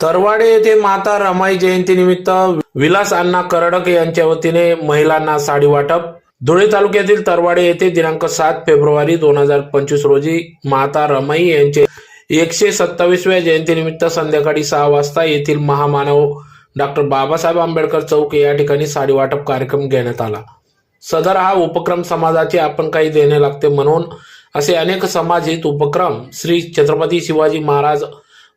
तरवाडे येथे माता रमाई जयंतीनिमित्त विलास अण्णा करडक यांच्या वतीने महिलांना साडी वाटप. धुळे तालुक्यातील तरवाडे येथे दिनांक सात फेब्रुवारी दोन हजार पंचवीस रोजी माता रमाई यांचे एकशे सत्तावीसव्या जयंतीनिमित्त संध्याकाळी सहा वाजता येथील महामानव डॉक्टर बाबासाहेब आंबेडकर चौक या ठिकाणी साडी वाटप कार्यक्रम घेण्यात आला. सदर हा उपक्रम समाजाचे आपण काही देणे लागते म्हणून असे अनेक समाजित उपक्रम श्री छत्रपती शिवाजी महाराज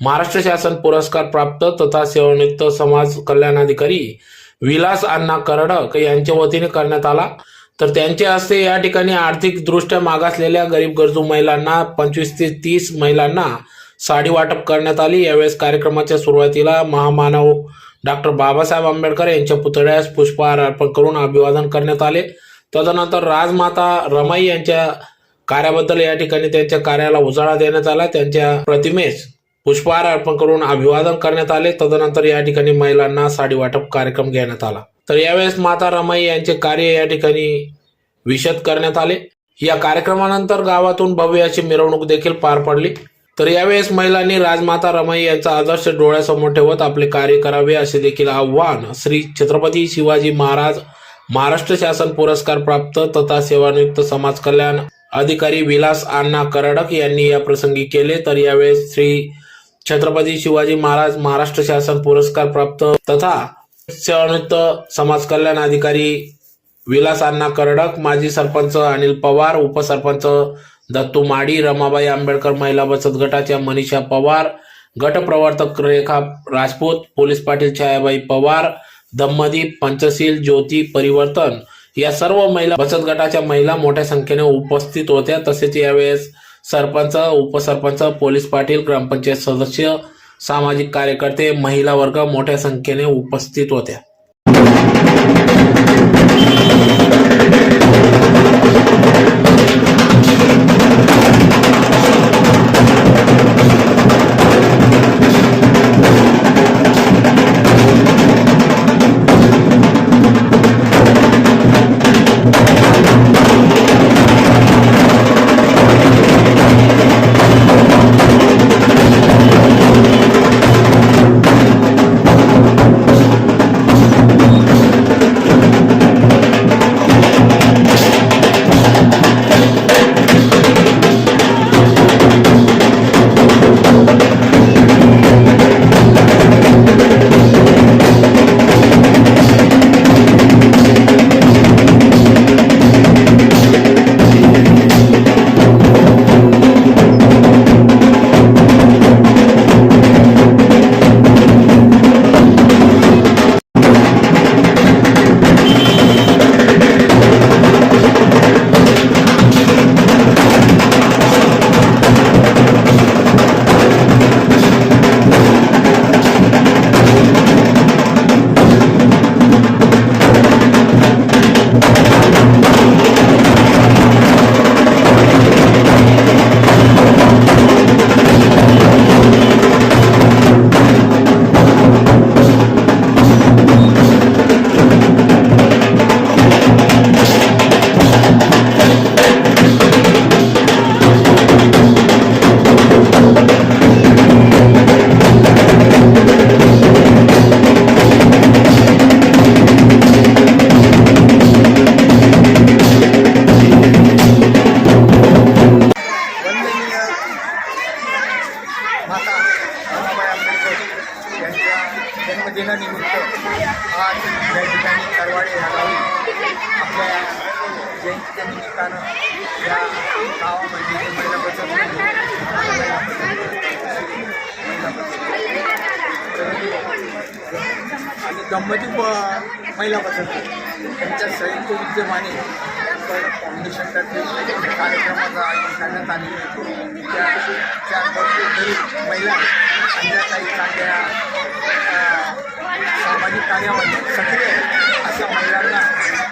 महाराष्ट्र शासन पुरस्कार प्राप्त तथा सेवानिवृत्त समाज कल्याणाधिकारी विलास अण्णा करडक यांच्या वतीने करण्यात आला. तर त्यांच्या हस्ते या ठिकाणी आर्थिकदृष्ट्या मागासलेल्या गरीब गरजू महिलांना पंचवीस ते तीस महिलांना साडी वाटप करण्यात आली. यावेळेस कार्यक्रमाच्या सुरुवातीला महामानव डॉक्टर बाबासाहेब आंबेडकर यांच्या पुतळ्यास पुष्पहार अर्पण करून अभिवादन करण्यात आले. तदनंतर राजमाता रमाई यांच्या कार्याबद्दल या ठिकाणी त्यांच्या कार्याला उजाळा देण्यात आला. त्यांच्या प्रतिमेस पुष्पहार अर्पण करून अभिवादन करण्यात आले. तदनंतर या ठिकाणी महिलांना साडी वाटप कार्यक्रम घेण्यात आला. तर यावेळेस माता रमाई यांचे कार्य या ठिकाणी विशद करण्यात आले. या कार्यक्रमानंतर गावातून भव्य अशी मिरवणूक देखील पार पडली. तर यावेळेस महिलांनी राजमाता रमाई यांचा आदर्श डोळ्यासमोर ठेवत आपले कार्य करावे असे देखील आव्हान श्री छत्रपती शिवाजी महाराज महाराष्ट्र शासन पुरस्कार प्राप्त तथा सेवानिवृत्त समाज कल्याण अधिकारी विलास अण्णा करडक यांनी या प्रसंगी केले. तर यावेळेस श्री छत्रपती शिवाजी महाराज महाराष्ट्र शासन पुरस्कार प्राप्त तथा सेवानिवृत्त समाज कल्याण अधिकारी विलास अण्णा करडक माजी सरपंच अनिल पवार उपसरपंच दत्तू माडी रमाबाई आंबेडकर महिला बचत गटाच्या मनीषा पवार गटप्रवर्तक रेखा राजपूत पोलीस पाटील छायाबाई पवार दम्मदीप पंचशील ज्योती परिवर्तन या सर्व महिला बचत गटाच्या महिला मोठ्या संख्येने उपस्थित होत्या. तसेच यावेळेस सरपंच उपसरपंच पोलीस पाटील ग्रामपंचायत सदस्य सामाजिक कार्यकर्ते महिला वर्ग मोठ्या संख्येने उपस्थित होत्या. करवाडे या गावी आपल्या जयंतीच्या निमित्तानं या गावामध्ये महिला बचत आणि गंमती महिला बचत त्यांच्या संयुक्त विद्यमाने फाउंडेशनतर्फे कार्यक्रमाचं आयोजन करण्यात आलेलं आहे. त्या त्या भरपूर गरीब महिला आणि काही चांगल्या सामाजिक कार्यामध्ये सक्रिय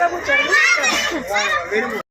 कार्यक्रम आपण नेहमी